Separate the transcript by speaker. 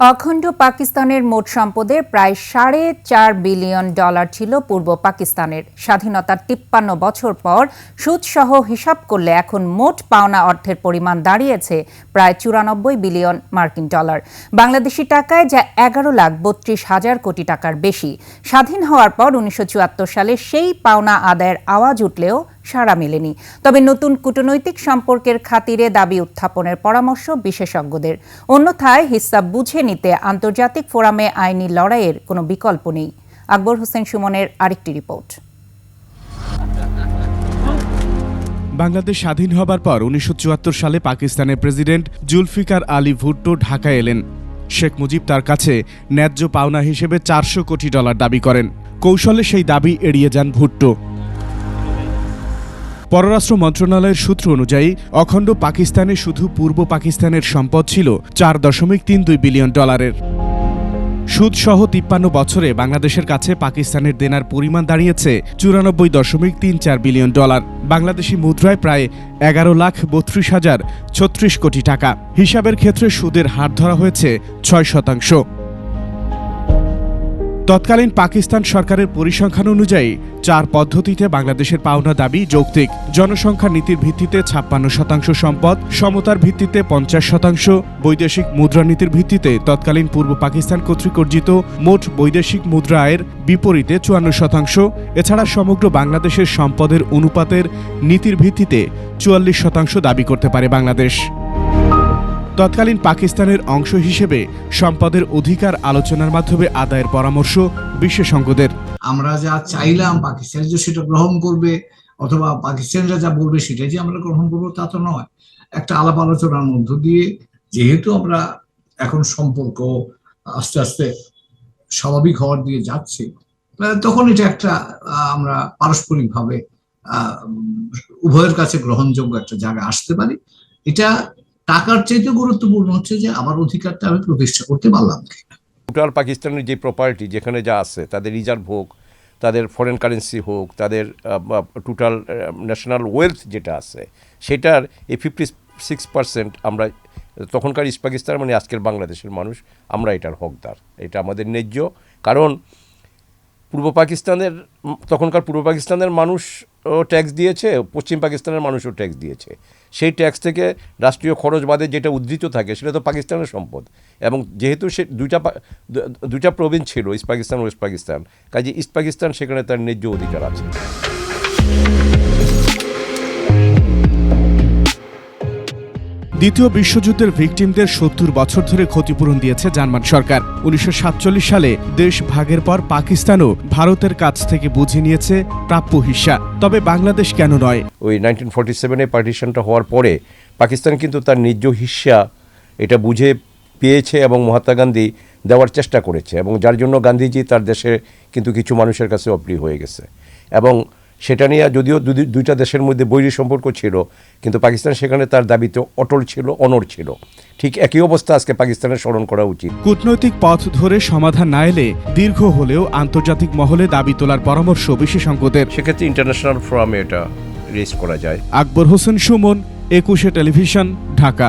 Speaker 1: অখণ্ড পাকিস্তানের মোট সম্পদের প্রায় সাড়ে চার বিলিয়ন ডলার ছিল পূর্ব পাকিস্তানের। স্বাধীনতার তিপ্পান্ন বছর পর সুদসহ হিসাব করলে এখন মোট পাওনা অর্থের পরিমাণ দাঁড়িয়েছে প্রায় চুরানব্বই বিলিয়ন মার্কিন ডলার। বাংলাদেশি টাকায় যা এগারো লাখ বত্রিশ হাজার কোটি টাকার বেশি। স্বাধীন হওয়ার পর উনিশশো চুয়াত্তর সালে সেই পাওনা আদায়ের আওয়াজ উঠলেও সাড়া মেলেনি। তবে নতুন কূটনৈতিক সম্পর্কের খাতিরে দাবি উত্থাপনের পরামর্শ বিশেষজ্ঞদের। অন্যথায় হিসাব বুঝে নিতে আন্তর্জাতিক ফোরামে আইনি লড়াইয়ের কোনো বিকল্প নেই। আকবর হোসেন সুমনের আরেকটি রিপোর্ট।
Speaker 2: বাংলাদেশ স্বাধীন হবার পর উনিশশো চুয়াত্তর সালে পাকিস্তানের প্রেসিডেন্ট জুলফিকার আলী ভুট্টো ঢাকায় এলেন। শেখ মুজিব তার কাছে ন্যায্য পাওনা হিসেবে চারশো কোটি ডলার দাবি করেন। কৌশলে সেই দাবি এড়িয়ে যান ভুট্টো। পররাষ্ট্র মন্ত্রণালয়ের সূত্র অনুযায়ী, অখণ্ড পাকিস্তানে শুধু পূর্ব পাকিস্তানের সম্পদ ছিল চার দশমিক তিন দুই বিলিয়ন ডলারের। সুদসহ তিপ্পান্ন বছরে বাংলাদেশের কাছে পাকিস্তানের দেনার পরিমাণ দাঁড়িয়েছে চুরানব্বই দশমিক তিন চার বিলিয়ন ডলার। বাংলাদেশি মুদ্রায় প্রায় এগারো লাখ বত্রিশ হাজার ছত্রিশ কোটি টাকা। হিসাবের ক্ষেত্রে সুদের হার ধরা হয়েছে ছয় শতাংশ। তৎকালীন পাকিস্তান সরকারের পরিসংখ্যান অনুযায়ী, চার পদ্ধতিতে বাংলাদেশের পাওনা দাবি যৌক্তিক। জনসংখ্যা নীতির ভিত্তিতে ছাপ্পান্ন শতাংশ সম্পদ, সমতার ভিত্তিতে পঞ্চাশ শতাংশ। বৈদেশিক মুদ্রানীতির ভিত্তিতে তৎকালীন পূর্ব পাকিস্তান কর্তৃক অর্জিত মোট বৈদেশিক মুদ্রা আয়ের বিপরীতে চুয়ান্ন শতাংশ। এছাড়া সমগ্র বাংলাদেশের সম্পদের অনুপাতের নীতির ভিত্তিতে চুয়াল্লিশ শতাংশ দাবি করতে পারে বাংলাদেশ। তৎকালীন পাকিস্তানের অংশ হিসেবে সম্পদের অধিকার আলোচনার মাধ্যমে আদায়ের পরামর্শ বিশেষজ্ঞদের।
Speaker 3: আমরা যা চাইলাম পাকিস্তান যে সেটা গ্রহণ করবে অথবা পাকিস্তানিরা যা বলবে সেটাই যে আমরা গ্রহণ করব, তা তো নয়। একটা আলাপ আলোচনার মধ্য দিয়ে যেহেতু আমরা এখন সম্পর্ক আস্তে আস্তে স্বাভাবিক হওয়ার দিয়ে যাচ্ছে তখন এটা একটা আমরা পারস্পরিকভাবে উভয়ের কাছে গ্রহণযোগ্য একটা জায়গা আসতে পারি। এটা টাকার চাইতে গুরুত্বপূর্ণ হচ্ছে যে আমার অধিকারটা আমি প্রতিষ্ঠা করতে পারলাম
Speaker 4: টোটাল পাকিস্তানের যে প্রপার্টি যেখানে যা আছে, তাদের রিজার্ভ হোক, তাদের ফরেন কারেন্সি হোক, তাদের টোটাল ন্যাশনাল ওয়েলথ যেটা আছে, সেটার এই ফিফটি সিক্স পার্সেন্ট আমরা, তখনকার ইস্ট পাকিস্তান মানে আজকের বাংলাদেশের মানুষ, আমরা এটার হকদার। এটা আমাদের ন্যায্য। কারণ, পূর্ব পাকিস্তানের তখনকার পূর্ব পাকিস্তানের মানুষও ট্যাক্স দিয়েছে, পশ্চিম পাকিস্তানের মানুষও ট্যাক্স দিয়েছে। সেই ট্যাক্স থেকে রাষ্ট্রীয় খরচ বাদে যেটা উদ্ধৃত থাকে সেটা তো পাকিস্তানের সম্পদ। এবং যেহেতু সে দুইটা দুইটা প্রভিন্স ছিল, ইস্ট পাকিস্তান, ওয়েস্ট পাকিস্তান, কাজে ইস্ট পাকিস্তান সেখানে তার ন্যায্য অধিকার আছে।
Speaker 2: দ্বিতীয় বিশ্বযুদ্ধের ভিকটিমদের সত্তর বছর ধরে ক্ষতিপূরণ দিয়েছে জার্মান সরকার। উনিশশো সাতচল্লিশ সালে দেশ ভাগের পর পাকিস্তানও ভারতের কাছ থেকে বুঝে নিয়েছে প্রাপ্য হিস্সা তবে বাংলাদেশ কেন নয়?
Speaker 4: ওই নাইনটিন ফর্টি সেভেনে পার্টিশনটা হওয়ার পরে পাকিস্তান কিন্তু তার নিজ হিস্সা এটা বুঝে পেয়েছে এবং মহাত্মা গান্ধী দেওয়ার চেষ্টা করেছে এবং যার জন্য গান্ধীজি তার দেশে কিন্তু কিছু মানুষের কাছে অপ্রিয় হয়ে গেছে। এবং সেটা নিয়ে যদিও দুইটা দেশের মধ্যে বৈরী সম্পর্ক ছিল কিন্তু পাকিস্তান সেখানে তার দাবিতে অটল ছিল অনর ছিল। ঠিক একই অবস্থা আজকে পাকিস্তানের স্মরণ করা উচিত।
Speaker 2: কূটনৈতিক পথ ধরে সমাধান না এলে দীর্ঘ হলেও আন্তর্জাতিক মহলে দাবি তোলার পরামর্শ বিশেষজ্ঞদের
Speaker 4: সেক্ষেত্রে ইন্টারন্যাশনাল ফোরামে এটা রেজ করা যায়।
Speaker 2: আকবর হোসেন সুমন একুশে টেলিভিশন ঢাকা।